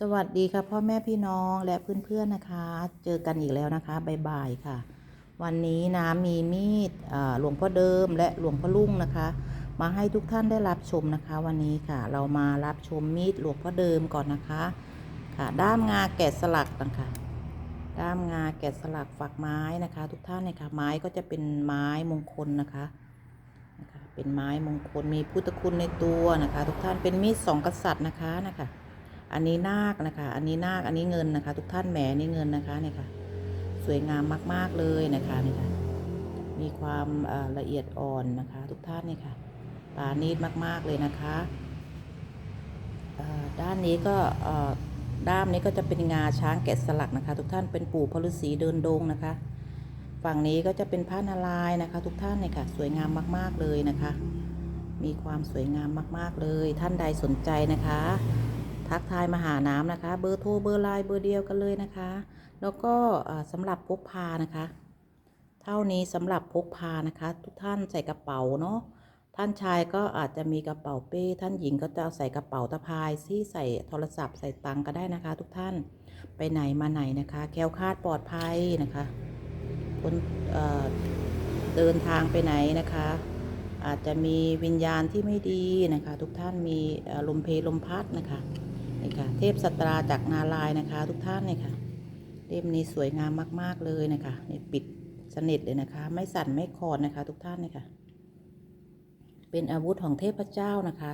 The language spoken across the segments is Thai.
สวัสดีค่ะพ่อแม่พี่น้องและเพื่อนๆนะคะ เจอกันอีกแล้วนะคะบ่ายๆค่ะ วันนี้นะมีมีดหลวงพ่อเดิมและหลวงพ่อลุ่งนะคะ มาให้ทุกท่านได้รับชมนะคะ วันนี้ค่ะ เรามารับชมมีดหลวงพ่อเดิมก่อนนะคะค่ะ ด้ามงาแกะสลักนะคะด้ามงาแกะสลักฝักไม้นะคะ ทุกท่านนะคะไม้ก็จะเป็นไม้มงคลนะคะนะคะ เป็นไม้มงคลมีพุทธคุณในตัวนะคะ ทุกท่านเป็นมีดสองกษัตริย์นะคะนะคะ อันนี้นาคนะคะ อันนี้นาค อันนี้เงินนะคะ ทุกท่านแหมนี่เงินนะคะเนี่ยค่ะ สวยงามมาก ๆเลยนะคะนี่ค่ะ มีความละเอียดอ่อนนะคะ ทุกท่านนี่ค่ะปาณีตมาก ๆเลยนะคะอ่อด้านนี้ก็อ่อด้ามนี้ก็จะเป็นงาช้างแกะสลักนะคะ ทุกท่านเป็นปู่พระฤาษีเดินดงนะคะ ฝั่งนี้ก็จะเป็นพระนารายณ์นะคะ ทุกท่านเนี่ยค่ะ สวยงามมาก ๆเลยนะคะ มีความสวยงามมาก ๆเลยท่านใดสนใจนะคะ ทักทายมาหาน้ำนะคะ เบอร์โทรเบอร์ไลน์เบอร์เดียวกันเลยนะคะ แล้วก็สำหรับพกพานะคะ เท่านี้สำหรับพกพานะคะ ทุกท่านใส่กระเป๋าเนาะท่านชายก็อาจจะมีกระเป๋าเป้ ท่านหญิงก็จะใส่กระเป๋าตะพายที่ใส่โทรศัพท์ใส่ตังก็ได้นะคะ ทุกท่านไปไหนมาไหนนะคะ แคล้วคลาดปลอดภัยนะคะคนเเดินทางไปไหนนะคะ อาจจะมีวิญญาณที่ไม่ดีนะคะ ทุกท่านมีลมเพลลมพัดนะคะ นี่ค่ะ เทพสตราจากนารายนะคะ ทุกท่านเนี่ยค่ะเล่มนี้สวยงามมาก ๆ เลยนะคะนี่ปิดสนิทเลยนะคะ ไม่สั่นไม่คลอนนะคะ ทุกท่านเนี่ยค่ะ เป็นอาวุธของเทพเจ้านะคะ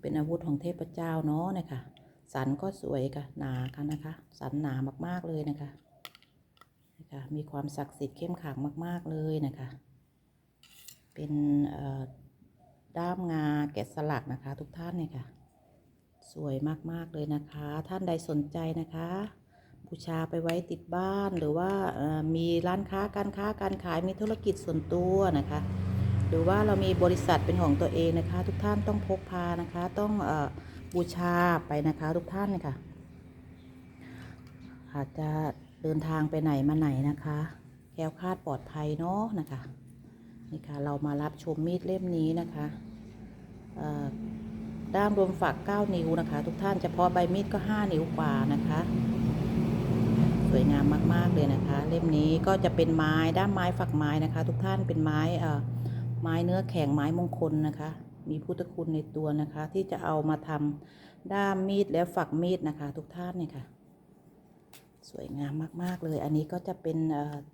เป็นอาวุธของเทพเจ้าเนาะนะคะสันก็สวยค่ะหนาค่ะนะคะ สันหนามากๆเลยนะคะนะคะมีความศักดิ์สิทธิ์เข้มขังมาก ๆ เลยนะคะ เป็นด้ามงาแกะสลักนะคะ ทุกท่านเนี่ยค่ะ สวยมากๆเลยนะคะ ท่านใดสนใจนะคะ บูชาไปไว้ติดบ้านหรือว่ามีร้านค้าการค้าการขายมีธุรกิจส่วนตัวนะคะ หรือว่าเรามีบริษัทเป็นของตัวเองนะคะ ทุกท่านต้องพกพานะคะ ต้องอบูชาไปนะคะทุกท่านนะคะอาจจะเดินทางไปไหนมาไหนนะคะแคล้วคาดปลอดภัยเนาะนะคะนี่ค่ะเรามารับชมมีดเล่มนี้นะคะเออ ด้ามรวมฝัก 9 นิ้วนะคะ ทุกท่านเฉพาะใบมีดก็ 5 นิ้วกว่านะคะ สวยงามมากๆเลยนะคะ เล่มนี้ก็จะเป็นไม้ด้ามไม้ฝักไม้นะคะ ทุกท่านเป็นไม้เอ่อไม้เนื้อแข็งไม้มงคลนะคะ มีพุทธคุณในตัวนะคะ ที่จะเอามาทำด้ามมีดและฝักมีดนะคะ ทุกท่านเนี่ยค่ะ สวยงามมากๆเลย อันนี้ก็จะเป็น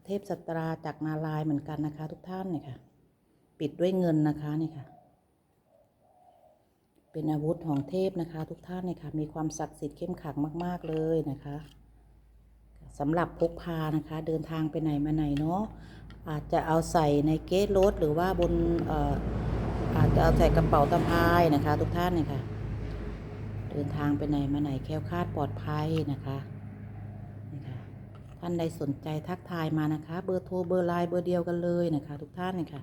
เทพสตราจากนารายเหมือนกันนะคะ ทุกท่านเนี่ยค่ะ ปิดด้วยเงินนะคะเนี่ยค่ะ เป็นอาวุธของเทพนะคะ ทุกท่านเลยค่ะมีความศักดิ์สิทธิ์เข้มขลังมาก ๆ เลยนะคะสำหรับพกพานะคะ เดินทางไปไหนมาไหนเนาะอาจจะเอาใส่ในเกสรถหรือว่าบนออาจจะเอาใส่กระเป๋าตะพายนะคะ ทุกท่านเลยค่ะเดินทางไปไหนมาไหนแค้วคาดปลอดภัยนะคะนี่ค่ะท่านใดสนใจทักทายมานะคะ เบอร์โทรเบอร์ไลน์เบอร์เดียวกันเลยนะคะ ทุกท่านเลยค่ะ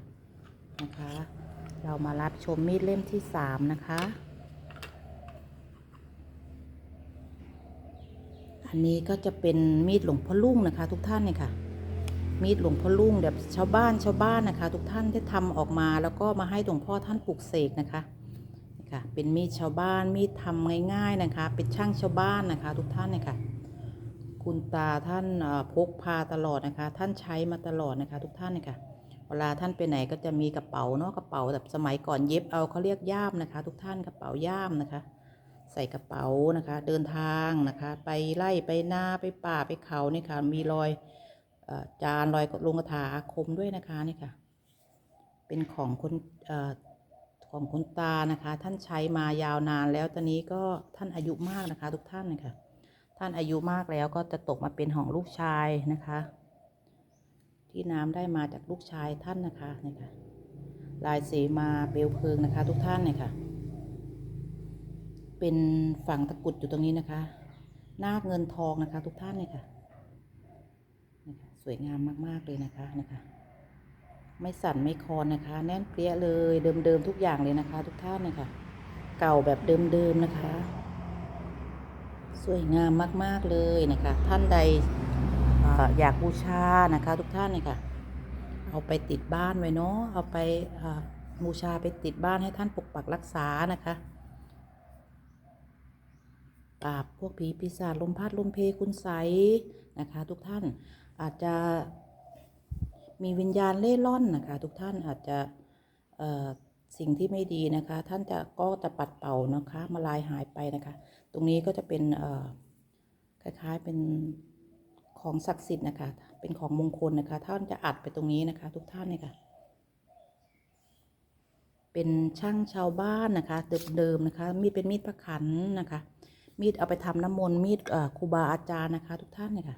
นะคะ เรามารับชมมีดเล่มที่สามนะคะ อันนี้ก็จะเป็นมีดหลวงพ่อลุ่งนะคะทุกท่านเนี่ยค่ะ มีดหลวงพ่อลุ่งแบบชาวบ้านชาวบ้านนะคะ ทุกท่านที่ทำออกมาแล้วก็มาให้หลวงพ่อท่านปลูกเสกนะคะนี่ค่ะ เป็นมีดชาวบ้านมีดทำง่าย ๆนะคะ เป็นช่างชาวบ้านนะคะ ทุกท่านเนี่ยค่ะ คุณตาท่านพกพาตลอดนะคะ ท่านใช้มาตลอดนะคะ ทุกท่านเนี่ยค่ะ วลาท่านไปไหนก็จะมีกระเป๋าเนาะกระเป๋าแบบสมัยก่อนเย็บเอาเขาเรียกย่ามนะคะ ทุกท่านกระเป๋าย่ามนะคะ ใส่กระเป๋านะคะ เดินทางนะคะ ไปไล่ไปนาไปป่าไปเขานี่ค่ะ มีรอยอจานรอยลงกระถาอาคมด้วยนะคะนี่ค่ะ เป็นของคนอของคุณตานะคะ ท่านใช้มายาวนานแล้วตอนนี้ก็ท่านอายุมากนะคะ ทุกท่านนะคะท่านอายุมากแล้วก็จะตกมาเป็นของลูกชายนะคะ ที่น้ำได้มาจากลูกชายท่านนะคะนี่ค่ะลายเสมาเปลวเพลิงนะคะ ทุกท่านเนี่ยค่ะ เป็นฝั่งตะกุดอยู่ตรงนี้นะคะ นาคเงินทองนะคะ ทุกท่านเนี่ยค่ะสวยงามมาก ๆ เลยนะคะนะคะ ไม่สั่นไม่คลอนนะคะ แน่นเปรี้ยเลยเดิม ๆ ทุกอย่างเลยนะคะ ทุกท่านเนี่ยค่ะ เก่าแบบเดิม ๆ นะคะ สวยงามมาก ๆ เลยนะคะ ท่านใด อ่ออยากบูชานะคะ ทุกท่านเนี่ยค่ะ เอาไปติดบ้านไว้เนาะเอาไปเอ่อบูชาไปติดบ้านให้ท่านปกปักรักษานะคะปราบพวกผีปีศาจลมพัดลมเพคุณไสยนะคะ ทุกท่านอาจจะมีวิญญาณเล่ร่อนนะคะ ทุกท่านอาจจะเอ่อสิ่งที่ไม่ดีนะคะ ท่านจะก็จะปัดเป่านะคะ มาลายหายไปนะคะ ตรงนี้ก็จะเป็นเอ่อคล้ายๆเป็น ของศักดิ์สิทธิ์นะคะ เป็นของมงคลนะคะท่านจะอัดไปตรงนี้นะคะ ทุกท่านเนี่ยค่ะ เป็นช่างชาวบ้านนะคะเดิมๆนะคะ มีดเป็นมีดพระขันนะคะ มีดเอาไปทำน้ำมนต์มีดครูบาอาจารย์นะคะ ทุกท่านเนี่ยค่ะ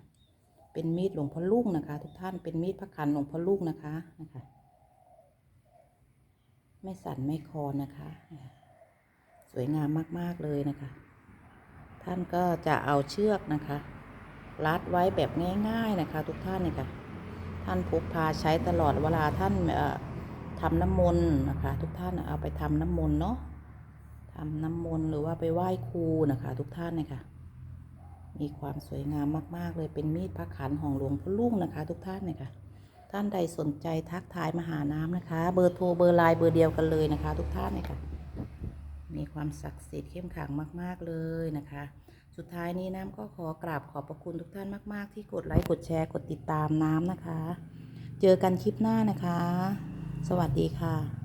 เป็นมีดหลวงพ่อลุงนะคะ ทุกท่านเป็นมีดพระขันหลวงพ่อลุงนะคะนะคะ ไม่สั่นไม่คลอนนะคะนะคะ สวยงามมากๆเลยนะคะ ท่านก็จะเอาเชือกนะคะ รัดไว้แบบง่ายๆนะคะ ทุกท่านเนี่ยค่ะ ท่านพกพาใช้ตลอดเวลาท่านทำน้ำมนต์นะคะ ทุกท่านเอาไปทำน้ำมนต์เนาะทำน้ำมนต์หรือว่าไปไหว้ครูนะคะ ทุกท่านเนี่ยค่ะ มีความสวยงามมากๆเลยเป็นมีดพระขันของหลวงพ่อลุงนะคะ ทุกท่านเนี่ยค่ะ ท่านใดสนใจทักทายมาหาน้ำนะคะ เบอร์โทรเบอร์ไลน์เบอร์เดียวกันเลยนะคะ ทุกท่านเนี่ยค่ะ มีความศักดิ์สิทธิ์เข้มขังมาก ๆเลยนะคะ สุดท้ายนี้น้ำก็ขอกราบขอบพระคุณทุกท่านมาก ๆ ที่กดไลค์กดแชร์กดติดตามน้ำนะคะ เจอกันคลิปหน้านะคะ สวัสดีค่ะ